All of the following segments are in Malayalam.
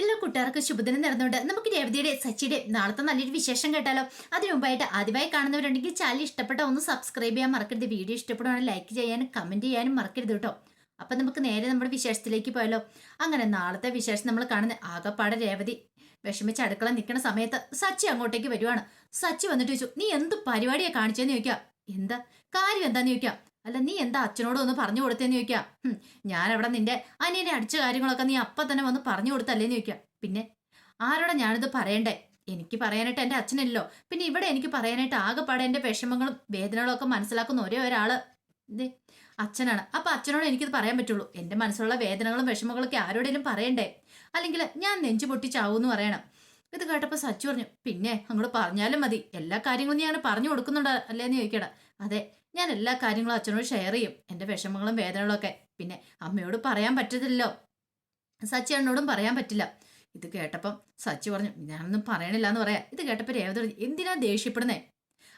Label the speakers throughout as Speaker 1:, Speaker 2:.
Speaker 1: എല്ലാ കൂട്ടുകാർക്ക് ശുഭദിനം നേർന്നുകൊണ്ട് നമുക്ക് രേവതിയുടെ സച്ചിയുടെ നാളത്തെ നല്ലൊരു വിശേഷം കേട്ടാലോ? അതിനു മുമ്പായിട്ട് ആദ്യമായി കാണുന്നവരുണ്ടെങ്കിൽ ചാനൽ ഇഷ്ടപ്പെട്ട ഒന്ന് സബ്സ്ക്രൈബ് ചെയ്യാൻ മറക്കരുത്. വീഡിയോ ഇഷ്ടപ്പെടുവാണെങ്കിൽ ലൈക്ക് ചെയ്യാനും കമന്റ് ചെയ്യാനും മറക്കരുത് കേട്ടോ. അപ്പൊ നമുക്ക് നേരെ നമ്മുടെ വിശേഷത്തിലേക്ക് പോയാലോ? അങ്ങനെ നാളത്തെ വിശേഷം നമ്മൾ കാണുന്ന ആകപ്പാടെ രേവതി വിഷമിച്ച് അടുക്കള നിൽക്കുന്ന സമയത്ത് സച്ചി അങ്ങോട്ടേക്ക് വരുവാണ്. സച്ചി വന്നിട്ട് ചോദിച്ചു നീ എന്ത് പരിപാടിയാ കാണിച്ചെന്ന് ചോദിക്കാം? എന്താ? കാര്യം എന്താന്ന് ചോദിക്കാം? അല്ല നീ എന്താ അച്ഛനോട് ഒന്ന് പറഞ്ഞു കൊടുത്തേന്ന് ചോദിക്കാം? ഞാൻ അവിടെ നിന്റെ അനിയനെ അടിച്ച കാര്യങ്ങളൊക്കെ നീ അപ്പം തന്നെ വന്ന് പറഞ്ഞു കൊടുത്തല്ലേന്ന് ചോദിക്കാം. പിന്നെ ആരോടാ ഞാനിത് പറയണ്ടേ? എനിക്ക് പറയാനായിട്ട് എന്റെ അച്ഛനല്ലോ പിന്നെ ഇവിടെ എനിക്ക് പറയാനായിട്ട് ആകെപ്പാടെ എന്റെ വിഷമങ്ങളും വേദനകളും ഒക്കെ മനസ്സിലാക്കുന്ന ഒരേ ഒരാൾ ദേ അച്ഛനാണ്. അപ്പൊ അച്ഛനോട് എനിക്കിത് പറയാൻ പറ്റുള്ളൂ. എന്റെ മനസ്സിലുള്ള വേദനകളും വിഷമങ്ങളൊക്കെ ആരോടെങ്കിലും പറയണ്ടേ? അല്ലെങ്കിൽ ഞാൻ നെഞ്ചു പൊട്ടിച്ചാവൂന്ന് പറയണം. ഇത് കേട്ടപ്പോൾ സച്ചു പറഞ്ഞു പിന്നെ അങ്ങോട്ട് പറഞ്ഞാലും മതി. എല്ലാ കാര്യങ്ങളും ഞാൻ പറഞ്ഞു കൊടുക്കുന്നുണ്ട് അല്ലേന്ന് ചോദിക്കട. അതെ ഞാൻ എല്ലാ കാര്യങ്ങളും അച്ഛനോട് ഷെയർ ചെയ്യും. എന്റെ വിഷമങ്ങളും വേദനകളൊക്കെ പിന്നെ അമ്മയോട് പറയാൻ പറ്റത്തില്ലല്ലോ. സച്ചി അണ്ണോടും പറയാൻ പറ്റില്ല. ഇത് കേട്ടപ്പം സച്ചി പറഞ്ഞു ഞാനൊന്നും പറയണില്ല എന്ന് പറയാം. ഇത് കേട്ടപ്പോൾ രേവതി എന്തിനാ ദേഷ്യപ്പെടുന്നേ?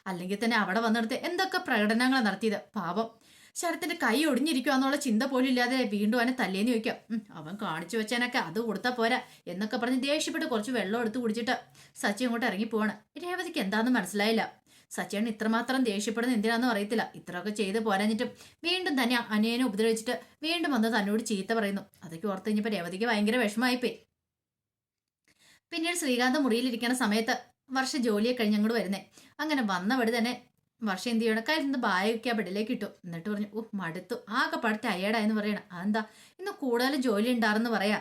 Speaker 1: അല്ലെങ്കിൽ തന്നെ അവിടെ വന്നെടുത്ത് എന്തൊക്കെ പ്രകടനങ്ങളാണ് നടത്തിയത്? പാപം ശരത്തിന്റെ കൈ ഒടിഞ്ഞിരിക്കുക എന്നുള്ള ചിന്ത പോലും ഇല്ലാതെ വീണ്ടും അവനെ തല്ലേന്ന് ചോദിക്കാം. അവൻ കാണിച്ചു വെച്ചാനൊക്കെ അത് കൊടുത്താ പോരാ എന്നൊക്കെ പറഞ്ഞ് ദേഷ്യപ്പെട്ട് കുറച്ച് വെള്ളം എടുത്ത് കുടിച്ചിട്ട് സച്ചി അങ്ങോട്ട് ഇറങ്ങി പോവാണ്. രേവതിക്ക് എന്താണെന്ന് മനസ്സിലായില്ല. സച്ചിയാണ് ഇത്രമാത്രം ദേഷ്യപ്പെടുന്ന എന്തിനാണെന്നും അറിയത്തില്ല. ഇത്രയൊക്കെ ചെയ്ത് പോരാഞ്ഞിട്ടും വീണ്ടും തന്നെ അനിയനെ ഉപദ്രവിച്ചിട്ട് വീണ്ടും വന്ന് തന്നോട് ചീത്ത പറയുന്നു. അതൊക്കെ ഓർത്ത് കഴിഞ്ഞപ്പോൾ രേവതിക്ക് ഭയങ്കര വിഷമമായിപ്പോയി. പിന്നീട് ശ്രീകാന്ത് മുറിയിലിരിക്കുന്ന സമയത്ത് വർഷ ജോലിയെ കഴിഞ്ഞ് അങ്ങോട്ട് വരുന്നേ. അങ്ങനെ വന്ന വഴി തന്നെ വർഷം എന്ത് ചെയ്യണം? നിന്ന് ബായൊക്കെ ആ ബെഡിലേക്ക് ഇട്ടു. എന്നിട്ട് പറഞ്ഞു ഓ മടുത്തു. ആകെ പാട് ടയേർഡായെന്ന് പറയണം അതെന്താ ഇന്ന് കൂടുതലും ജോലി ഉണ്ടാറെന്ന് പറയാ.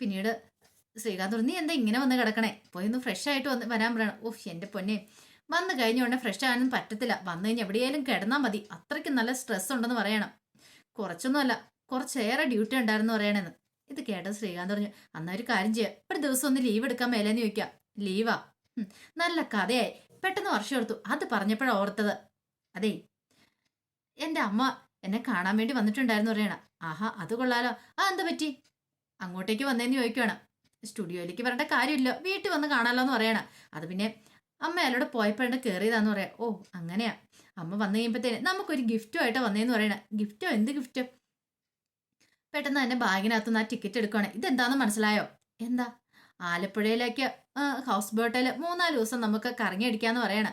Speaker 1: പിന്നീട് ശ്രീകാന്ത് പറഞ്ഞു നീ എന്താ ഇങ്ങനെ വന്ന് കിടക്കണേ? പോയി ഒന്ന് ഫ്രഷ് ആയിട്ട് വന്ന് വരാൻ പറയണം. ഓ എന്റെ പൊന്നെ. വന്ന് കഴിഞ്ഞ ഉടനെ ഫ്രഷ് ആകാനൊന്നും പറ്റത്തില്ല. വന്നു കഴിഞ്ഞ് എവിടെയായാലും കിടന്നാൽ മതി. അത്രയ്ക്ക് നല്ല സ്ട്രെസ് ഉണ്ടെന്ന് പറയണം. കുറച്ചൊന്നുമല്ല കുറച്ചേറെ ഡ്യൂട്ടി ഉണ്ടായിരുന്നു പറയണെന്ന്. ഇത് കേട്ട ശ്രീകാന്ത് പറഞ്ഞു അന്നാ ഒരു കാര്യം ചെയ്യാം. ഒരു ദിവസം ഒന്ന് ലീവ് എടുക്കാൻ മേലെന്ന് ചോദിക്കാം. ലീവാ നല്ല കഥയായി. പെട്ടെന്ന് വർഷം എടുത്തു. അത് പറഞ്ഞപ്പോഴാണ് ഓർത്തത്. അതേ എന്റെ അമ്മ എന്നെ കാണാൻ വേണ്ടി വന്നിട്ടുണ്ടായിരുന്നു പറയണ. ആഹാ അത് കൊള്ളാലോ. ആ എന്താ പറ്റി? അങ്ങോട്ടേക്ക് വന്നേന്ന് ചോദിക്കുവാണ്. സ്റ്റുഡിയോയിലേക്ക് വരേണ്ട കാര്യമില്ല. വീട്ടിൽ വന്ന് കാണാലോ എന്ന് പറയണ. അത് പിന്നെ അമ്മ അയാളോട് പോയപ്പോഴാണ് കയറിയതാന്ന് പറയാം ഓ അങ്ങനെയാ. അമ്മ വന്നു കഴിയുമ്പോഴത്തേന് നമുക്കൊരു ഗിഫ്റ്റുമായിട്ട് വന്നേന്ന് പറയണ. ഗിഫ്റ്റോ എന്ത് ഗിഫ്റ്റ് പെട്ടെന്ന് തന്നെ ബാഗിനകത്തുനിന്ന് ആ ടിക്കറ്റ് എടുക്കുവാണ്. ഇതെന്താന്ന് മനസ്സിലായോ? എന്താ? ആലപ്പുഴയിലേക്ക് ഹൗസ് ബോട്ടിൽ മൂന്നാൽ ദിവസം നമുക്ക് കറങ്ങിയടിക്കാന്ന് പറയണ.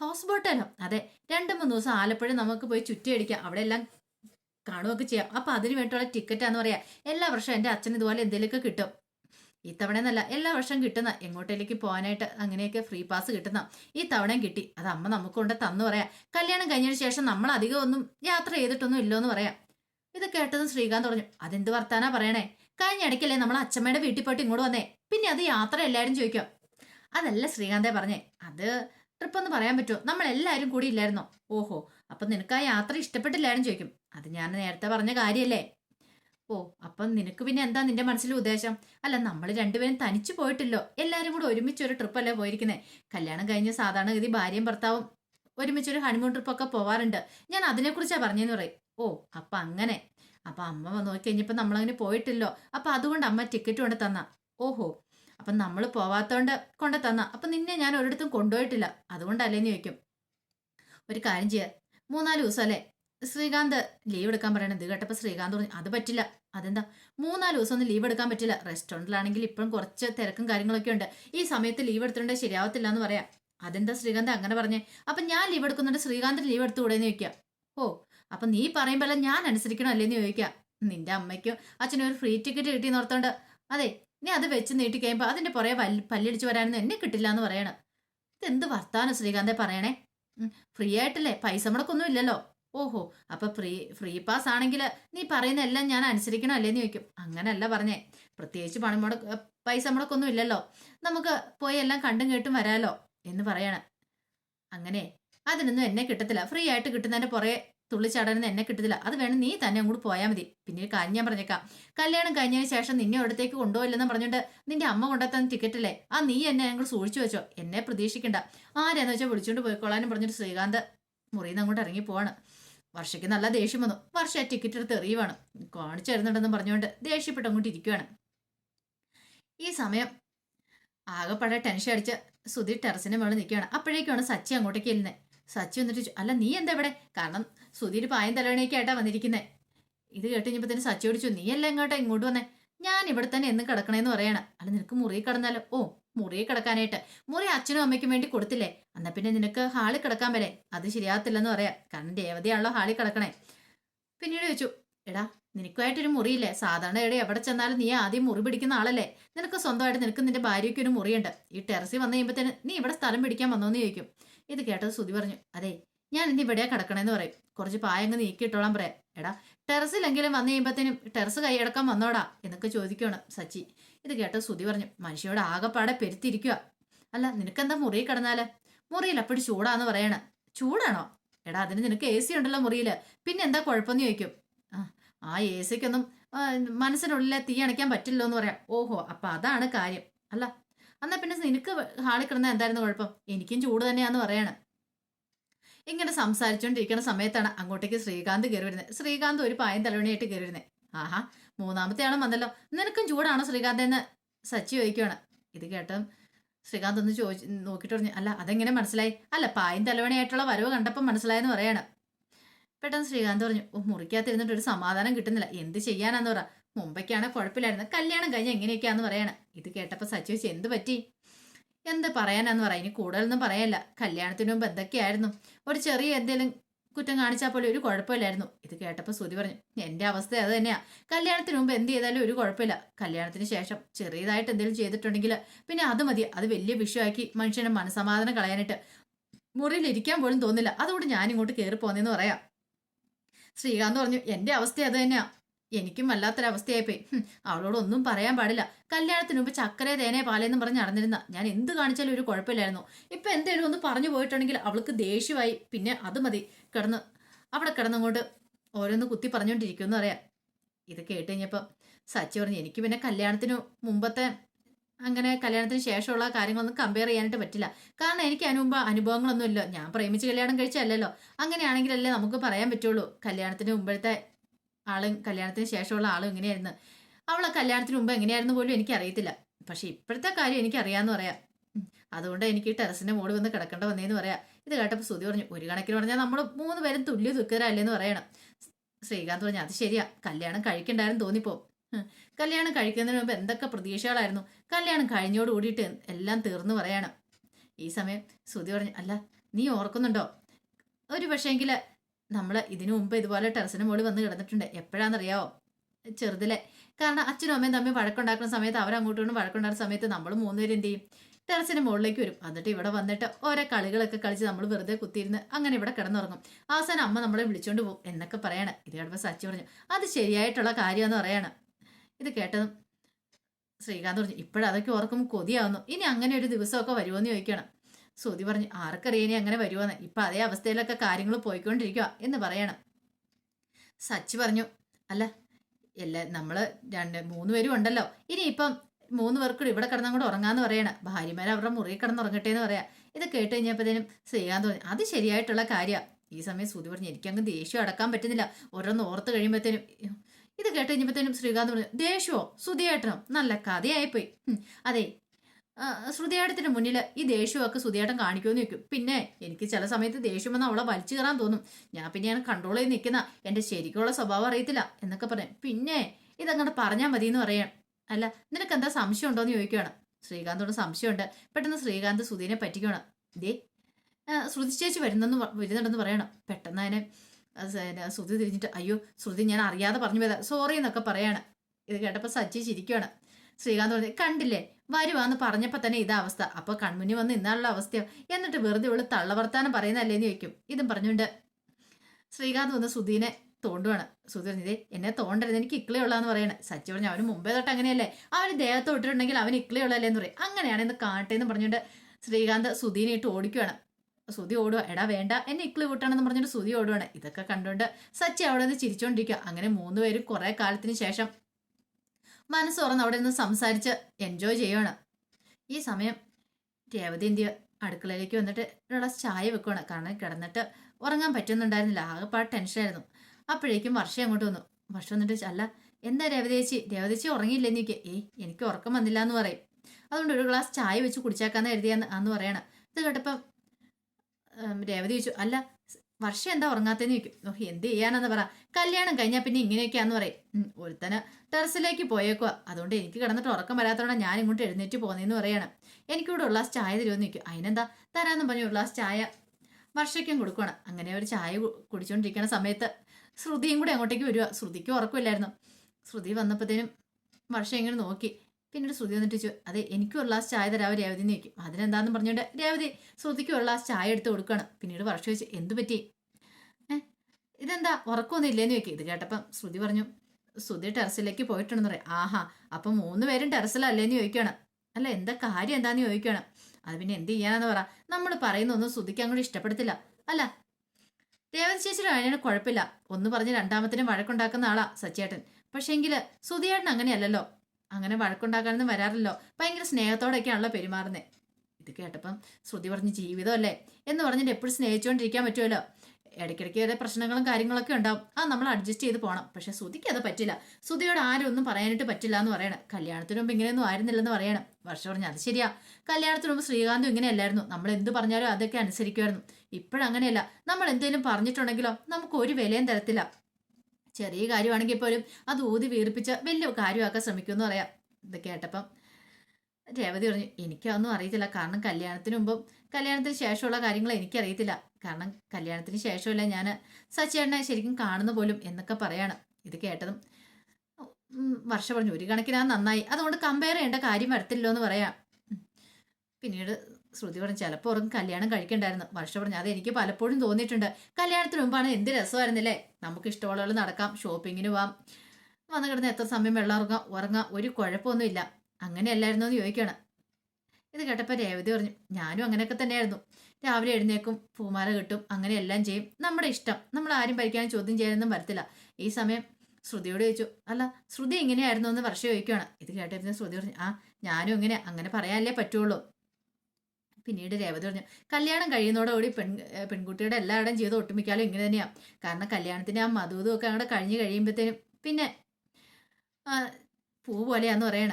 Speaker 1: ഹൗസ് ബോട്ടിലോ അതെ. രണ്ട് മൂന്ന് ദിവസം ആലപ്പുഴ നമുക്ക് പോയി ചുറ്റിയടിക്കാം അവിടെ എല്ലാം കാണുകയൊക്കെ ചെയ്യാം. അപ്പൊ അതിന് വേണ്ടിയുള്ള ടിക്കറ്റാന്ന് പറയാം. എല്ലാ വർഷവും എന്റെ അച്ഛൻ ഇതുപോലെ എന്തെങ്കിലുമൊക്കെ കിട്ടും. ഇത്തവണ എന്നല്ല എല്ലാ വർഷവും കിട്ടുന്ന എങ്ങോട്ടേലേക്ക് പോകാനായിട്ട് അങ്ങനെയൊക്കെ ഫ്രീ പാസ് കിട്ടുന്ന ഈ തവണയും കിട്ടി. അത് അമ്മ നമുക്ക് കൊണ്ട് തന്നു പറയാം. കല്യാണം കഴിഞ്ഞതിന് ശേഷം നമ്മൾ അധികം ഒന്നും യാത്ര ചെയ്തിട്ടൊന്നും ഇല്ലോന്ന് പറയാം. ഇത് കേട്ടതും ശ്രീകാന്ത് പറഞ്ഞു അതെന്ത് വർത്താനാ പറയണേ? കഴിഞ്ഞ ഇടയ്ക്കല്ലേ നമ്മൾ അച്ഛമ്മയുടെ വീട്ടിൽ പോയിട്ട് ഇങ്ങോട്ട് വന്നേ? പിന്നെ അത് യാത്ര എല്ലാവരും ചോദിക്കാം. അതല്ല ശ്രീകാന്തേ പറഞ്ഞേ അത് ട്രിപ്പ് എന്ന് പറയാൻ പറ്റുമോ? നമ്മൾ എല്ലാവരും കൂടി ഇല്ലായിരുന്നോ? ഓഹോ അപ്പം നിനക്ക് ആ യാത്ര ഇഷ്ടപ്പെട്ടില്ലായിരുന്നു ചോദിക്കും. അത് ഞാൻ നേരത്തെ പറഞ്ഞ കാര്യല്ലേ? ഓ അപ്പം നിനക്ക് പിന്നെ എന്താ നിന്റെ മനസ്സിൽ ഉദ്ദേശം? അല്ല നമ്മൾ രണ്ടുപേരും തനിച്ചു പോയിട്ടില്ലോ. എല്ലാവരും കൂടെ ഒരുമിച്ച് ഒരു ട്രിപ്പല്ലേ പോയിരിക്കുന്നത് കല്യാണം കഴിഞ്ഞ് സാധാരണഗതി ഭാര്യയും ഭർത്താവും ഒരുമിച്ചൊരു ഹണിമൂൺ ട്രിപ്പൊക്കെ പോവാറുണ്ട്. ഞാൻ അതിനെക്കുറിച്ചാണ് പറഞ്ഞെന്ന് പറയും. ഓ അപ്പൊ അങ്ങനെ. അപ്പൊ അമ്മ നോക്കി കഴിഞ്ഞപ്പോ നമ്മളങ്ങനെ പോയിട്ടില്ലോ. അപ്പൊ അതുകൊണ്ട് അമ്മ ടിക്കറ്റ് കൊണ്ട് തന്ന. ഓഹോ അപ്പൊ നമ്മൾ പോവാത്തോണ്ട് കൊണ്ട് തന്ന. അപ്പൊ നിന്നെ ഞാൻ ഒരിടത്തും കൊണ്ടുപോയിട്ടില്ല. അതുകൊണ്ടല്ലേന്ന് ചോദിക്കും. ഒരു കാര്യം ചെയ്യാം. മൂന്നാൽ ദിവസം അല്ലേ ശ്രീകാന്ത് ലീവ് എടുക്കാൻ പറയണത് കേട്ടപ്പോൾ ശ്രീകാന്ത് പറഞ്ഞു അത് പറ്റില്ല. അതെന്താ? മൂന്നാൽ ദിവസം ഒന്നും ലീവ് എടുക്കാൻ പറ്റില്ല. റെസ്റ്റോറന്റിലാണെങ്കിൽ ഇപ്പം കുറച്ച് തിരക്കും കാര്യങ്ങളൊക്കെ ഉണ്ട്. ഈ സമയത്ത് ലീവ് എടുത്തിട്ടുണ്ടെങ്കിൽ ശരിയാവത്തില്ല എന്ന് പറയാം. അതെന്താ ശ്രീകാന്ത് അങ്ങനെ പറഞ്ഞേ? അപ്പം ഞാൻ ലീവ് എടുക്കുന്നുണ്ട്. ശ്രീകാന്ത് ലീവ് എടുത്തുകൂടെന്ന് ചോദിക്കാം. ഓ അപ്പം നീ പറയുമ്പോൾ ഞാൻ അനുസരിക്കണം അല്ലേന്ന് ചോദിക്കാം. നിന്റെ അമ്മയ്ക്കും അച്ഛനും ഒരു ഫ്രീ ടിക്കറ്റ് കിട്ടിയെന്ന് ഓർത്തോണ്ട്. അതെ നീ അത് വെച്ച് നീട്ടി കഴിയുമ്പോൾ അതിന്റെ പുറകെ പല്ലടിച്ച് വരാനൊന്നും എന്നെ കിട്ടില്ല എന്ന് പറയണം. ഇതെന്ത് വർത്താനം ശ്രീകാന്തെ പറയണേ? ഫ്രീ ആയിട്ടല്ലേ? പൈസ മുടക്കൊന്നും ഇല്ലല്ലോ. ഓഹോ അപ്പൊ ഫ്രീ ഫ്രീ പാസ് ആണെങ്കിൽ നീ പറയുന്ന എല്ലാം ഞാൻ അനുസരിക്കണം അല്ലേന്ന് ചോദിക്കും. അങ്ങനല്ല പറഞ്ഞേ. പ്രത്യേകിച്ച് പണം മുടക്ക് പൈസ മുടക്കൊന്നും ഇല്ലല്ലോ. നമുക്ക് പോയി എല്ലാം കണ്ടും കേട്ടും വരാലോ എന്ന് പറയാണ്. അങ്ങനെ അതിനൊന്നും എന്നെ കിട്ടത്തില്ല. ഫ്രീ ആയിട്ട് കിട്ടുന്നതിന്റെ പുറകെ തുള്ളിച്ചാടാനൊന്നും എന്നെ കിട്ടത്തില്ല. അത് വേണം നീ തന്നെ അങ്ങോട്ട് പോയാൽ മതി. പിന്നെ കാര്യം ഞാൻ പറഞ്ഞേക്കാം. കല്യാണം കഴിഞ്ഞതിന് ശേഷം നിന്നെ അവിടത്തേക്ക് കൊണ്ടുപോയില്ലെന്ന് പറഞ്ഞുകൊണ്ട് നിന്റെ അമ്മ കൊണ്ടെത്താൻ ടിക്കറ്റ് അല്ലേ ആ നീ എന്നെ ഞങ്ങൾ സൂക്ഷിച്ചു വെച്ചോ. എന്നെ പ്രതീക്ഷിക്കണ്ട. ആരെന്ന് വെച്ചാൽ വിളിച്ചുകൊണ്ട് പോയിക്കോളാനും പറഞ്ഞിട്ട് ശ്രീകാന്ത് മുറിയിൽ നിന്ന് അങ്ങോട്ട് ഇറങ്ങി പോവാണ്. വർഷയ്ക്ക് നല്ല ദേഷ്യം വന്നു. വർഷ ആ ടിക്കറ്റ് എടുത്ത് എറിയുവാണ്. കാണിച്ചു തരുന്നുണ്ടെന്ന് പറഞ്ഞുകൊണ്ട് ദേഷ്യപ്പെട്ട് അങ്ങോട്ട് ഇരിക്കുവാണ്. ഈ സമയം ആകെപ്പാടെ ടെൻഷൻ അടിച്ച് സുധീർ ടെറസിന്റെ മുകളിൽ നിൽക്കുകയാണ്. അപ്പോഴേക്കാണ് സച്ചി അങ്ങോട്ടേക്ക് എല്ലുന്നത് സച്ചി വന്നിട്ട് അല്ല നീ എന്താ ഇവിടെ? കാരണം സുധീർ പായം തലവണയൊക്കെയായിട്ടാണ് വന്നിരിക്കുന്നത് ഇത് കേട്ട് തന്നെ സച്ചി ഓടിച്ചു നീ അല്ല എങ്ങോട്ടാ ഇങ്ങോട്ട് വന്നേ? ഞാൻ ഇവിടെ തന്നെ എന്ന് കിടക്കണേന്ന് പറയണം. അല്ല നിനക്ക് മുറി കടന്നാലോ? ഓ മുറി കിടക്കാനായിട്ട്. മുറി അച്ഛനും അമ്മയ്ക്കും വേണ്ടി കൊടുത്തില്ലേ? എന്നാ പിന്നെ നിനക്ക് ഹാളിൽ കിടക്കാൻ വരെ. അത് ശരിയാകത്തില്ലെന്ന് പറയാം. കാരണം രേവതിയാണല്ലോ ഹാളിൽ കിടക്കണേ. പിന്നീട് ചോദിച്ചു എടാ നിനക്കുമായിട്ടൊരു മുറിയില്ലേ? സാധാരണ എവിടെ എവിടെ ചെന്നാലും നീ ആദ്യം മുറി പിടിക്കുന്ന ആളല്ലേ? നിനക്ക് സ്വന്തമായിട്ട് നിനക്ക് നിന്റെ ഭാര്യയ്ക്ക് ഒരു മുറിയുണ്ട്. ഈ ടെറസിൽ വന്നു കഴിയുമ്പോഴത്തേന് നീ ഇവിടെ സ്ഥലം പിടിക്കാൻ വന്നോന്ന് ചോദിക്കും. ഇത് കേട്ടത് സുതി പറഞ്ഞു അതെ ഞാൻ ഇനി ഇവിടെയാ കിടക്കണേന്ന് പറയും. കുറച്ച് പായങ്ങ് നീക്കിയിട്ടോളാൻ പറയാം. എടാ ടെറസിലെങ്കിലും വന്നു കഴിയുമ്പോഴത്തേനും ടെറസ് കൈയടക്കാൻ വന്നോടാ എന്നൊക്കെ ചോദിക്കുകയാണ് സച്ചി. ഇത് കേട്ട സുതി പറഞ്ഞു മനുഷ്യയോട് ആകെപ്പാടെ പെരുത്തിരിക്കുക അല്ല നിനക്കെന്താ മുറി കിടന്നാൽ? മുറിയിൽ അപ്പോഴും ചൂടാന്ന് പറയണ. ചൂടാണോ? എടാ അതിന് നിനക്ക് എ സി ഉണ്ടല്ലോ മുറിയിൽ പിന്നെ എന്താ കുഴപ്പമെന്ന് ചോദിക്കും. ആ എ സിക്കൊന്നും മനസ്സിനുള്ളിലെ തീ അണയ്ക്കാൻ പറ്റില്ലോ എന്ന് പറയാം. ഓഹോ അപ്പൊ അതാണ് കാര്യം. അല്ല എന്നാ പിന്നെ നിനക്ക് ഹാളിൽ കിടന്ന എന്തായിരുന്നു കുഴപ്പം? എനിക്കും ചൂട് തന്നെയാന്ന് പറയാണ്. ഇങ്ങനെ സംസാരിച്ചുകൊണ്ടിരിക്കുന്ന സമയത്താണ് അങ്ങോട്ടേക്ക് ശ്രീകാന്ത് കയറി വരുന്നത് ശ്രീകാന്ത് ഒരു പായം തലവണിയായിട്ട് കയറി വരുന്നത് ആഹാ മൂന്നാമത്തെ ആളും വന്നല്ലോ നിനക്കും ചൂടാണോ ശ്രീകാന്ത് എന്ന് സച്ചി ചോദിക്കുകയാണ് ഇത് കേട്ട് ശ്രീകാന്ത് ഒന്ന് ചോദിച്ചു നോക്കിയിട്ട് പറഞ്ഞു അല്ല അതെങ്ങനെ മനസ്സിലായി? അല്ല പായും തലവണിയായിട്ടുള്ള വരവ് കണ്ടപ്പോൾ മനസ്സിലായെന്ന് പറയാണ്. പെട്ടെന്ന് ശ്രീകാന്ത് പറഞ്ഞു ഓ മുറിക്കകത്തിരുന്നിട്ട് ഒരു സമാധാനം കിട്ടുന്നില്ല. എന്ത് ചെയ്യാനാന്ന് പറ. മുമ്പൊക്കെയാണ് കുഴപ്പമില്ലായിരുന്നു. കല്യാണം കഴിഞ്ഞ് എങ്ങനെയൊക്കെയാന്ന് പറയണം. ഇത് കേട്ടപ്പോൾ സച്ചി ചോദിച്ചു എന്ത് പറ്റി? എന്ത് പറയാനാന്ന് പറയാം. ഇനി കൂടുതലൊന്നും പറയല്ല. കല്യാണത്തിന് മുമ്പ് എന്തൊക്കെയായിരുന്നു ഒരു ചെറിയ എന്തെങ്കിലും കുറ്റം കാണിച്ചാൽ പോലും ഒരു കുഴപ്പമില്ലായിരുന്നു. ഇത് കേട്ടപ്പോൾ സുതി പറഞ്ഞു എന്റെ അവസ്ഥ അത് തന്നെയാ. കല്യാണത്തിന് മുമ്പ് എന്ത് ചെയ്താലും ഒരു കുഴപ്പമില്ല. കല്യാണത്തിന് ശേഷം ചെറിയതായിട്ട് എന്തെങ്കിലും ചെയ്തിട്ടുണ്ടെങ്കിൽ പിന്നെ അത് മതി. അത് വലിയ വിഷയമാക്കി മനുഷ്യനെ മനസമാധാനം കളയാനായിട്ട് മുറിയിൽ ഇരിക്കാൻ പോലും തോന്നില്ല. അതുകൊണ്ട് ഞാൻ ഇങ്ങോട്ട് കയറി പോന്നെന്ന് പറയാം. ശ്രീകാന്ത് പറഞ്ഞു എന്റെ അവസ്ഥ അത് തന്നെയാ. എനിക്കും വല്ലാത്തൊരവസ്ഥയായിപ്പോയി. അവളോടൊന്നും പറയാൻ പാടില്ല. കല്യാണത്തിന് മുമ്പ് ചക്കരേ തേനെ പാലെന്നും പറഞ്ഞ് നടന്നിരുന്ന ഞാൻ എന്ത് കാണിച്ചാലും ഒരു കുഴപ്പമില്ലായിരുന്നു. ഇപ്പൊ എന്തേലും ഒന്ന് പറഞ്ഞു പോയിട്ടുണ്ടെങ്കിൽ അവൾക്ക് ദേഷ്യമായി. പിന്നെ അത് മതി. കിടന്ന് അവിടെ കിടന്നങ്ങോട്ട് ഓരോന്ന് കുത്തി പറഞ്ഞുകൊണ്ടിരിക്കുമെന്ന് പറയാം. ഇത് കേട്ട് കഴിഞ്ഞപ്പോൾ സച്ചി പറഞ്ഞു എനിക്ക് പിന്നെ കല്യാണത്തിന് മുമ്പത്തെ അങ്ങനെ കല്യാണത്തിന് ശേഷമുള്ള കാര്യങ്ങളൊന്നും കമ്പയർ ചെയ്യാനായിട്ട് പറ്റില്ല. കാരണം എനിക്ക് അനുമ്പ അനുഭവങ്ങളൊന്നുമില്ല. ഞാൻ പ്രേമിച്ച് കല്യാണം കഴിച്ചല്ലല്ലോ അങ്ങനെയാണെങ്കിലല്ലേ നമുക്ക് പറയാൻ പറ്റുള്ളൂ. കല്യാണത്തിന് മുമ്പത്തെ ആളും കല്യാണത്തിന് ശേഷമുള്ള ആളും എങ്ങനെയായിരുന്നു? അവളെ കല്യാണത്തിന് മുമ്പ് എങ്ങനെയായിരുന്നു പോലും എനിക്ക് അറിയത്തില്ല പക്ഷെ ഇപ്പോഴത്തെ കാര്യം എനിക്ക് അറിയാമെന്ന് പറയാം അതുകൊണ്ട് എനിക്ക് ടെറസിന്റെ മോഡ് വന്ന് കിടക്കേണ്ട വന്നേന്ന് പറയാ. ഇത് കേട്ടപ്പോൾ സുതി പറഞ്ഞു ഒരു കണക്കിന് പറഞ്ഞാൽ നമ്മൾ മൂന്ന് പേരും തുല്യ ദുഃഖരല്ലേന്ന് പറയണം. ശ്രീകാന്ത് പറഞ്ഞു അത് ശരിയാ. കല്യാണം കഴിക്കണ്ടായിരുന്നു തോന്നിപ്പോ. കല്യാണം കഴിക്കുന്നതിന് മുമ്പ് എന്തൊക്കെ പ്രതീക്ഷകളായിരുന്നു? കല്യാണം കഴിഞ്ഞോട് കൂടിയിട്ട് എല്ലാം തീർന്നു പറയണം. ഈ സമയം സുതി പറഞ്ഞു അല്ല നീ ഓർക്കുന്നുണ്ടോ? ഒരു പക്ഷേങ്കിൽ നമ്മൾ ഇതിനു മുമ്പ് ഇതുപോലെ ടെറസിന് മുകളിൽ വന്ന് കിടന്നിട്ടുണ്ട്. എപ്പോഴാണെന്നറിയാവോ ചെറുതിലെ. കാരണം അച്ഛനും അമ്മയും തമ്മിൽ വഴക്കുണ്ടാക്കുന്ന സമയത്ത് അവരങ്ങോട്ടും വഴക്കുണ്ടാക്കുന്ന സമയത്ത് നമ്മൾ മൂന്നുപേരും എന്ത് ചെയ്യും? ടെറസിന് മുകളിലേക്ക് വരും. എന്നിട്ട് ഇവിടെ വന്നിട്ട് ഓരോ കളികളൊക്കെ കളിച്ച് നമ്മൾ വെറുതെ കുത്തിയിരുന്ന് അങ്ങനെ ഇവിടെ കിടന്നുറങ്ങും. അവസാനം അമ്മ നമ്മളെ വിളിച്ചുകൊണ്ട് പോകും. എന്നൊക്കെ പറയണം. ഇത് കേട്ടപ്പോൾ സച്ചി പറഞ്ഞു അത് ശരിയായിട്ടുള്ള കാര്യമെന്ന് പറയാണ്. ഇത് കേട്ടതും ശ്രീകാന്ത് പറഞ്ഞു ഇപ്പോഴതൊക്കെ ഓർക്കുമ്പോൾ കൊതിയാവുന്നു. ഇനി അങ്ങനെ ഒരു ദിവസമൊക്കെ വരുമോ എന്ന് ചോദിക്കണം ശ്രുതി പറഞ്ഞു ആർക്കറിയനെ അങ്ങനെ വരുമെന്ന് ഇപ്പൊ അതേ അവസ്ഥയിലൊക്കെ കാര്യങ്ങൾ പോയിക്കൊണ്ടിരിക്കുക എന്ന് പറയണം. സച്ചി പറഞ്ഞു അല്ല എല്ലാ നമ്മൾ രണ്ട് മൂന്ന് പേരും ഉണ്ടല്ലോ. ഇനി ഇപ്പം മൂന്ന് പേർക്കും ഇവിടെ കിടന്നങ്ങോട്ട് ഉറങ്ങാന്ന് പറയണം. ഭാര്യമാർ അവരുടെ മുറിയിൽ കിടന്നുറങ്ങട്ടെ എന്ന് പറയാം. ഇത് കേട്ട് കഴിഞ്ഞപ്പോഴത്തേനും ചെയ്യാൻ തോന്നി അത് ശരിയായിട്ടുള്ള കാര്യമാണ് ഈ സമയം ശ്രുതി പറഞ്ഞു എനിക്കങ്ങ് ദേഷ്യം അടക്കാൻ പറ്റുന്നില്ല. ഓരോന്ന് ഓർത്ത് കഴിയുമ്പോഴത്തേനും ഇത് കേട്ട് കഴിഞ്ഞപ്പോഴത്തേനും ശ്രീകാന്ത് പറഞ്ഞു ദേഷ്യമോ സുധിയേട്ടനോ നല്ല കഥയായിപ്പോയി. അതെ ശ്രുതിയേട്ടത്തിന് മുന്നിൽ ഈ ദേഷ്യമൊക്കെ ശ്രുതിയേട്ടൻ കാണിക്കുമെന്ന് നിൽക്കും പിന്നെ എനിക്ക് ചില സമയത്ത് ദേഷ്യം വന്ന് അവളെ വലിച്ചു കയറാൻ തോന്നും. ഞാൻ പിന്നെ ഞാൻ കൺട്രോൾ ചെയ്ത് നിൽക്കുന്ന എന്റെ ശരിക്കുള്ള സ്വഭാവം അറിയത്തില്ല എന്നൊക്കെ പറയാം. പിന്നെ ഇതങ്ങോട്ട് പറഞ്ഞാൽ മതി എന്ന് പറയാം അല്ല നിനക്ക് എന്താ സംശയം ഉണ്ടോ എന്ന് ചോദിക്കുകയാണ് ശ്രീകാന്തോട് സംശയമുണ്ട്. പെട്ടെന്ന് ശ്രീകാന്ത് ശ്രുതിനെ പറ്റിക്കുകയാണ് ദേ ശ്രുതി ചേച്ചി വരുന്നെന്ന് വരുന്നുണ്ടെന്ന് പറയണം. പെട്ടെന്ന് അതിനെ ശ്രുതി തിരിഞ്ഞിട്ട് അയ്യോ ശ്രുതി ഞാൻ അറിയാതെ പറഞ്ഞു പോയതാ. സോറി എന്നൊക്കെ പറയാണ്. ഇത് കേട്ടപ്പോൾ സച്ചി ചിരിക്കുകയാണ് ശ്രീകാന്ത് പറഞ്ഞു കണ്ടില്ലേ വരുവാന്ന് പറഞ്ഞപ്പോൾ തന്നെ ഇതാ അവസ്ഥ. അപ്പോൾ കൺമുന്നി വന്ന് ഇന്നാളുള്ള അവസ്ഥയോ? എന്നിട്ട് വെറുതെ ഉള്ള തള്ളവർത്താനം പറയുന്നല്ലേന്ന് ചോദിക്കും. ഇതും പറഞ്ഞുകൊണ്ട് ശ്രീകാന്ത് വന്ന് സുധീനെ തോണ്ടുവാണ് സുധി പറഞ്ഞത് എന്നെ തോണ്ടരുത്. എനിക്ക് ഇക്ലയുള്ളതെന്ന് പറയണേ. സച്ചി പറഞ്ഞു അവന് മുമ്പേ തൊട്ട് അങ്ങനെയല്ലേ? അവന് ദേഹത്ത് ഇട്ടിട്ടുണ്ടെങ്കിൽ അവൻ ഇക്ലിയുള്ളല്ലേ എന്ന് പറയും. അങ്ങനെയാണ് ഇന്ന് കാട്ടെ എന്ന് പറഞ്ഞുകൊണ്ട് ശ്രീകാന്ത് സുധീനെ ഇട്ട് ഓടിക്കുവാണ് സുധി ഓടുക എടാ വേണ്ട. എന്നെ ഇക്ലി കൂട്ടണമെന്ന് പറഞ്ഞിട്ട് സുധി ഓടുവാണ്. ഇതൊക്കെ കണ്ടുകൊണ്ട് സച്ചി അവിടെ നിന്ന് ചിരിച്ചോണ്ടിരിക്കുക അങ്ങനെ മൂന്നുപേരും കുറെ കാലത്തിന് ശേഷം മനസ്സ് തുറന്ന് അവിടെ നിന്ന് സംസാരിച്ച് എൻജോയ് ചെയ്യണം. ഈ സമയം രേവതി ഇന്ത്യ അടുക്കളയിലേക്ക് വന്നിട്ട് ഒരാളെ ചായ വെക്കുവാണ്. കാരണം കിടന്നിട്ട് ഉറങ്ങാൻ പറ്റുന്നുണ്ടായിരുന്നില്ല. ആകെപ്പാട് ടെൻഷനായിരുന്നു അപ്പോഴേക്കും വർഷം അങ്ങോട്ട് വന്നു. വർഷം വന്നിട്ട് അല്ല എന്താ രേവതേച്ചി രേവതേച്ചി ഉറങ്ങിയില്ല എനിക്ക് ഏയ് എനിക്ക് ഉറക്കം വന്നില്ല എന്ന് പറയും. അതുകൊണ്ട് ഒരു ഗ്ലാസ് ചായ വെച്ച് കുടിച്ചേക്കാന്ന് എഴുതിയാന്ന് അന്ന് പറയണം. ഇത് കേട്ടപ്പം രേവതി ചോദിച്ചു അല്ല വർഷം എന്താ ഉറങ്ങാത്തെന്ന് ചോദിക്കും. ഓഹ് എന്ത് ചെയ്യാനെന്ന് പറ. കല്യാണം കഴിഞ്ഞാൽ പിന്നെ ഇങ്ങനെയൊക്കെയാന്ന് പറയും. ഒരുത്തന് ടെറസിലേക്ക് പോയേക്കുക അതുകൊണ്ട് എനിക്ക് കിടന്നിട്ട് ഉറക്കം വരാത്തതുകൊണ്ട് ഞാൻ ഇങ്ങോട്ട് എഴുന്നേറ്റ് പോകുന്നതെന്ന് പറയാണ്. എനിക്കിവിടെ ഒരു ഗ്ലാസ് ചായ തരുമെന്ന് ചോദിക്കും. അതിനെന്താ? തരാമെന്ന് പറഞ്ഞു ഒരു ഗ്ലാസ് ചായ വർഷയ്ക്കും കൊടുക്കണം അങ്ങനെ ഒരു ചായ കുടിച്ചുകൊണ്ടിരിക്കുന്ന സമയത്ത് ശ്രുതിയും കൂടെ അങ്ങോട്ടേക്ക് വരിക ശ്രുതിക്ക് ഉറക്കമില്ലായിരുന്നു. ശ്രുതി വന്നപ്പോഴത്തേനും വർഷം ഇങ്ങനെ നോക്കി. പിന്നീട് ശ്രുതി വന്നിട്ട് ചോദിച്ചു അതെ എനിക്കും ഒരു ഗ്ലാസ് ചായ തരാവ് രേവതി എന്ന് ചോദിക്കും. അതിനെന്താന്ന് പറഞ്ഞുകൊണ്ട് രേവതി ശ്രുതിക്ക് ഒരു ഗ്ലാസ് ചായ എടുത്ത് കൊടുക്കണം. പിന്നീട് വർഷം ചോദിച്ചു എന്ത് പറ്റി? ഇതെന്താ ഉറക്കമൊന്നും ഇല്ലേന്ന് ചോദിക്കും ഇത് കേട്ടപ്പം ശ്രുതി പറഞ്ഞു ശ്രുതി ടെറസിലേക്ക് പോയിട്ടുണ്ടെന്ന് പറയാം. ആഹാ അപ്പം മൂന്ന് പേരും ടെറസിലല്ലേന്ന് ചോദിക്കണം. അല്ല എന്താ കാര്യം എന്താന്ന് ചോദിക്കണം? അത് പിന്നെ എന്ത് ചെയ്യാനാന്ന് പറ. നമ്മൾ പറയുന്നൊന്നും ശ്രുതിക്ക് അങ്ങോട്ട് ഇഷ്ടപ്പെടത്തില്ല. അല്ല രേവതി ചേച്ചിയുടെ കാര്യമാണ് കുഴപ്പമില്ല. ഒന്ന് പറഞ്ഞ് രണ്ടാമത്തിനും വഴക്കുണ്ടാക്കുന്ന ആളാ സച്ചേട്ടൻ പക്ഷേങ്കിൽ സുധിയേട്ടൻ അങ്ങനെയല്ലല്ലോ. അങ്ങനെ വഴക്കുണ്ടാക്കാനൊന്നും വരാറില്ലോ ഭയങ്കര സ്നേഹത്തോടെയൊക്കെയാണല്ലോ പെരുമാറുന്നത് ഇത് കേട്ടപ്പം ശ്രുതി പറഞ്ഞ് ജീവിതമല്ലേ? എന്ന് പറഞ്ഞിട്ട് എപ്പോഴും സ്നേഹിച്ചുകൊണ്ടിരിക്കാൻ പറ്റുമല്ലോ. ഇടയ്ക്കിടയ്ക്ക് ഏതെ പ്രശ്നങ്ങളും കാര്യങ്ങളൊക്കെ ഉണ്ടാവും. അത് നമ്മൾ അഡ്ജസ്റ്റ് ചെയ്ത് പോകണം പക്ഷെ ശ്രുതിക്ക് അത് പറ്റില്ല. ശ്രുതിയോട് ആരും ഒന്നും പറയാനായിട്ട് പറ്റില്ല എന്ന് പറയണം. കല്യാണത്തിന് മുമ്പ് ഇങ്ങനെയൊന്നും ആയിരുന്നില്ലെന്ന് പറയണം. വർഷം പറഞ്ഞു അത് ശരിയാ. കല്യാണത്തിന് മുമ്പ് ശ്രീകാന്തും ഇങ്ങനെയല്ലായിരുന്നു. നമ്മൾ എന്ത് പറഞ്ഞാലും അതൊക്കെ അനുസരിക്കുമായിരുന്നു. ഇപ്പോഴങ്ങനെയല്ല. നമ്മൾ എന്തെങ്കിലും പറഞ്ഞിട്ടുണ്ടെങ്കിലോ നമുക്ക് ഒരു വിലയും തരത്തില്ല. ചെറിയ കാര്യമാണെങ്കിൽ പോലും അത് ഊതി വീർപ്പിച്ച വലിയ കാര്യമാക്കാൻ ശ്രമിക്കുമെന്ന് പറയാം. ഇത് കേട്ടപ്പം രേവതി പറഞ്ഞു എനിക്കതൊന്നും അറിയത്തില്ല. കാരണം കല്യാണത്തിന് മുമ്പും കല്യാണത്തിന് ശേഷമുള്ള കാര്യങ്ങൾ എനിക്കറിയത്തില്ല. കാരണം കല്യാണത്തിന് ശേഷമല്ല ഞാൻ സച്ചേട്ടനെ ശരിക്കും കാണുന്ന പോലും എന്നൊക്കെ പറയാണ്. ഇത് കേട്ടതും വർഷ പറഞ്ഞു ഒരു കണക്കിനാ നന്നായി. അതുകൊണ്ട് കമ്പയർ ചെയ്യേണ്ട കാര്യം വരത്തില്ലോ എന്ന് പറയാം. പിന്നീട് ശ്രുതി പറഞ്ഞു ചിലപ്പോൾ ഉറങ്ങും കല്യാണം കഴിക്കണ്ടായിരുന്നു. വർഷ പറഞ്ഞു അത് എനിക്ക് പലപ്പോഴും തോന്നിയിട്ടുണ്ട്. കല്യാണത്തിന് മുമ്പാണ് എന്ത് രസമായിരുന്നില്ലേ? നമുക്ക് ഇഷ്ടമുള്ളവൾ നടക്കാം ഷോപ്പിങ്ങിന് പോവാം. വന്നു കിടന്ന് എത്ര സമയം വെള്ളം ഉറങ്ങാം ഉറങ്ങാം ഒരു കുഴപ്പമൊന്നുമില്ല. അങ്ങനെയല്ലായിരുന്നോ എന്ന് ചോദിക്കണം ഇത് കേട്ടപ്പോൾ രേവതി പറഞ്ഞു ഞാനും അങ്ങനെയൊക്കെ തന്നെയായിരുന്നു. രാവിലെ എഴുന്നേക്കും പൂമാല കിട്ടും അങ്ങനെ എല്ലാം ചെയ്യും. നമ്മുടെ ഇഷ്ടം. നമ്മൾ ആരും ഭരിക്കാനും ചോദ്യം ചെയ്യാനൊന്നും വരത്തില്ല. ഈ സമയം ശ്രുതിയോട് ചോദിച്ചു അല്ല ശ്രുതി എങ്ങനെയായിരുന്നു എന്ന് വർഷം ചോദിക്കുകയാണ്. ഇത് കേട്ടിരുന്ന ശ്രുതി പറഞ്ഞു ആ ഞാനും ഇങ്ങനെ അങ്ങനെ പറയാനല്ലേ പറ്റുള്ളൂ. പിന്നീട് രേവതി പറഞ്ഞു കല്യാണം കഴിയുന്നതോടുകൂടി പെൺ പെൺകുട്ടിയുടെ എല്ലാവരുടെയും ജീവിതം ഒട്ടുമിക്കാലും ഇങ്ങനെ തന്നെയാണ് കാരണം കല്യാണത്തിന് ആ മധുതും ഒക്കെ അങ്ങോട്ട് കഴിഞ്ഞ് കഴിയുമ്പോഴത്തേനും പിന്നെ പൂ പോലെയാന്ന് പറയണ.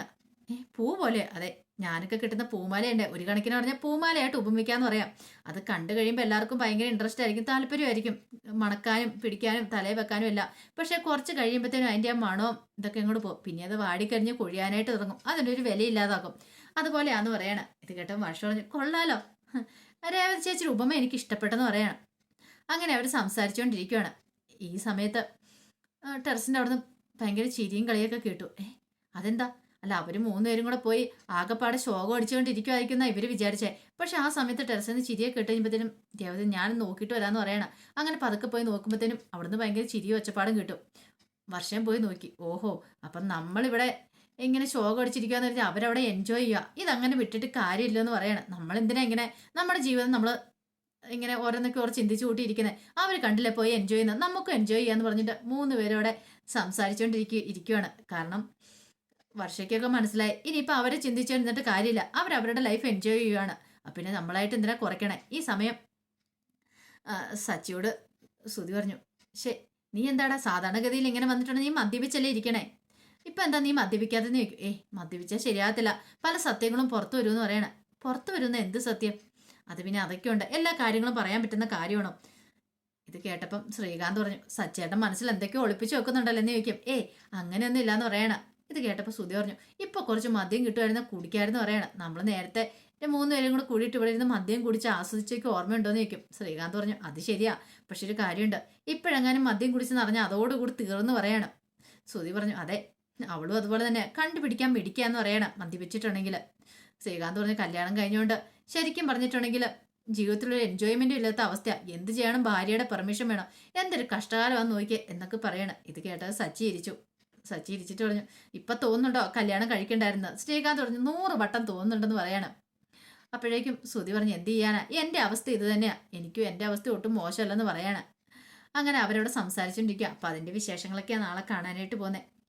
Speaker 1: ഏ പൂ പോലെ അതെ ഞാനൊക്കെ കിട്ടുന്ന പൂമാലയുണ്ട്. ഒരു കണക്കിന് പറഞ്ഞാൽ പൂമാലയായിട്ട് ഉപമിക്കാന്ന് പറയാം. അത് കണ്ടു കഴിയുമ്പോൾ എല്ലാവർക്കും ഭയങ്കര ഇൻട്രസ്റ്റ് ആയിരിക്കും താല്പര്യമായിരിക്കും. മണക്കാനും പിടിക്കാനും തലയിൽ വെക്കാനും എല്ലാം. പക്ഷെ കുറച്ച് കഴിയുമ്പോഴത്തേനും അതിന്റെ ആ മണവും ഇതൊക്കെ ഇങ്ങോട്ട് പോകും പിന്നെ അത് വാടിക്കഴിഞ്ഞ് കൊഴിയാനായിട്ട് തുടങ്ങും. ഒരു വിലയില്ലാതാക്കും അതുപോലെയാന്ന് പറയണ. ഇത് കേട്ടോ വർഷം പറഞ്ഞു കൊള്ളാലോ. രേവതി ചേച്ചിയുടെ ഉപമ എനിക്ക് ഇഷ്ടപ്പെട്ടെന്ന് പറയണം. അങ്ങനെ അവർ സംസാരിച്ചുകൊണ്ടിരിക്കുകയാണ് ഈ സമയത്ത് ടെറസിന്റെ അവിടുന്ന് ഭയങ്കര ചിരിയും കളിയൊക്കെ കേട്ടു. ഏ അതെന്താ? അല്ല അവർ മൂന്നുപേരും കൂടെ പോയി ആകെപ്പാടെ ശോകം അടിച്ചുകൊണ്ടിരിക്കുമായിരിക്കുന്ന ഇവർ വിചാരിച്ചേ. പക്ഷെ ആ സമയത്ത് ടെറസിൽ നിന്ന് ചിരിയെ കേട്ട് കഴിയുമ്പോഴത്തേനും ദേവത ഞാൻ നോക്കിയിട്ട് വരാമെന്ന് പറയണം. അങ്ങനെ പതുക്കെ പോയി നോക്കുമ്പോഴത്തേനും അവിടുന്ന് ഭയങ്കര ചിരിയും ഒച്ചപ്പാടും കിട്ടും. വർഷം പോയി നോക്കി. ഓഹോ അപ്പം നമ്മളിവിടെ ഇങ്ങനെ ശോകം അടിച്ചിരിക്കുക എന്ന് പറഞ്ഞാൽ അവരവിടെ എൻജോയ് ചെയ്യുക. ഇതങ്ങനെ വിട്ടിട്ട് കാര്യമില്ലെന്ന് പറയണം. നമ്മൾ എന്തിനാ ഇങ്ങനെ നമ്മുടെ ജീവിതം നമ്മൾ ഇങ്ങനെ ഓരോന്നൊക്കെ ഓർ ചിന്തിച്ചു കൂട്ടിയിരിക്കുന്നത് അവർ കണ്ടില്ലേ പോയി എൻജോയ് ചെയ്യുന്നത് നമുക്കും എൻജോയ് ചെയ്യാന്ന് പറഞ്ഞിട്ട് മൂന്ന് പേരോടെ സംസാരിച്ചുകൊണ്ടിരിക്കുക ഇരിക്കുകയാണ് കാരണം വർഷയ്ക്കൊക്കെ മനസ്സിലായി. ഇനിയിപ്പോൾ അവരെ ചിന്തിച്ചിരുന്നിട്ട് കാര്യമില്ല. അവരവരുടെ ലൈഫ് എൻജോയ് ചെയ്യുകയാണ് പിന്നെ നമ്മളായിട്ട് എന്തിനാ കുറയ്ക്കണേ? ഈ സമയം സച്ചിയോട് ശ്രുതി പറഞ്ഞു ശേ നീ എന്താടാ സാധാരണഗതിയിൽ ഇങ്ങനെ വന്നിട്ടുണ്ടെങ്കിൽ നീ മദ്യപിച്ചല്ലേ ഇരിക്കണേ? ഇപ്പം എന്താ നീ മദ്യപിക്കാതെ ചോദിക്കും ഏയ് മദ്യപിച്ചാൽ ശരിയാകത്തില്ല. പല സത്യങ്ങളും പുറത്തു വരുമെന്ന് പറയണ. പുറത്തു വരുന്ന എന്ത് സത്യം? അത് പിന്നെ അതൊക്കെ ഉണ്ട് എല്ലാ കാര്യങ്ങളും പറയാൻ പറ്റുന്ന കാര്യമാണോ? ഇത് കേട്ടപ്പം ശ്രീകാന്ത് പറഞ്ഞു സച്ചേട്ടൻ മനസ്സിൽ എന്തൊക്കെയോ ഒളിപ്പിച്ച് വെക്കുന്നുണ്ടല്ലോ എന്ന് ചോദിക്കും. ഏയ് അങ്ങനെയൊന്നും ഇല്ലാന്ന് പറയണ. ഇത് കേട്ടപ്പോൾ സുധി പറഞ്ഞു ഇപ്പൊ കുറച്ച് മദ്യം കിട്ടുമായിരുന്നു കുടിക്കായിരുന്നു പറയണ. നമ്മൾ നേരത്തെ മൂന്ന് പേരും കൂടെ കൂടിയിട്ട് ഇവിടെ ഇരുന്ന് മദ്യം കുടിച്ച് ആസ്വദിച്ചേക്ക് ഓർമ്മയുണ്ടോന്ന് ചോദിക്കും. ശ്രീകാന്ത് പറഞ്ഞു അത് ശരിയാ. പക്ഷെ ഒരു കാര്യമുണ്ട്. ഇപ്പോഴെങ്ങാനും മദ്യം കുടിച്ചെന്ന് പറഞ്ഞാൽ അതോടുകൂടി തീർന്നു പറയണം. സുധി പറഞ്ഞു അതെ അവളും അതുപോലെ തന്നെ കണ്ടുപിടിക്കാൻ പിടിക്കുക എന്ന് പറയണം മദ്യപിച്ചിട്ടുണ്ടെങ്കിൽ ശ്രീകാന്ത് പറഞ്ഞ കല്യാണം കഴിഞ്ഞുകൊണ്ട് ശരിക്കും പറഞ്ഞിട്ടുണ്ടെങ്കിൽ ജീവിതത്തിലൊരു എൻജോയ്മെന്റ് ഇല്ലാത്ത അവസ്ഥ എന്ത് ചെയ്യണം? ഭാര്യയുടെ പെർമിഷൻ വേണം. എന്തൊരു കഷ്ടകാലമാണെന്ന് നോക്കിയേ എന്നൊക്കെ പറയണം. ഇത് കേട്ടത് സച്ചി ഇരിച്ചു. സച്ചി ഇരിച്ചിട്ട് പറഞ്ഞു ഇപ്പൊ തോന്നുന്നുണ്ടോ കല്യാണം കഴിക്കണ്ടായിരുന്നു? ശ്രീകാന്ത് പറഞ്ഞു നൂറ് വട്ടം തോന്നുന്നുണ്ടെന്ന് പറയണം. അപ്പോഴേക്കും ശ്രുതി പറഞ്ഞു എന്ത് ചെയ്യാനാ? എന്റെ അവസ്ഥ ഇത് തന്നെയാ. എനിക്കും എന്റെ അവസ്ഥ ഒട്ടും മോശമല്ലെന്ന് പറയാണ്. അങ്ങനെ അവരോട് സംസാരിച്ചുകൊണ്ടിരിക്കുക അപ്പം അതിന്റെ വിശേഷങ്ങളൊക്കെയാണ് നാളെ കാണാനായിട്ട് പോകുന്നത്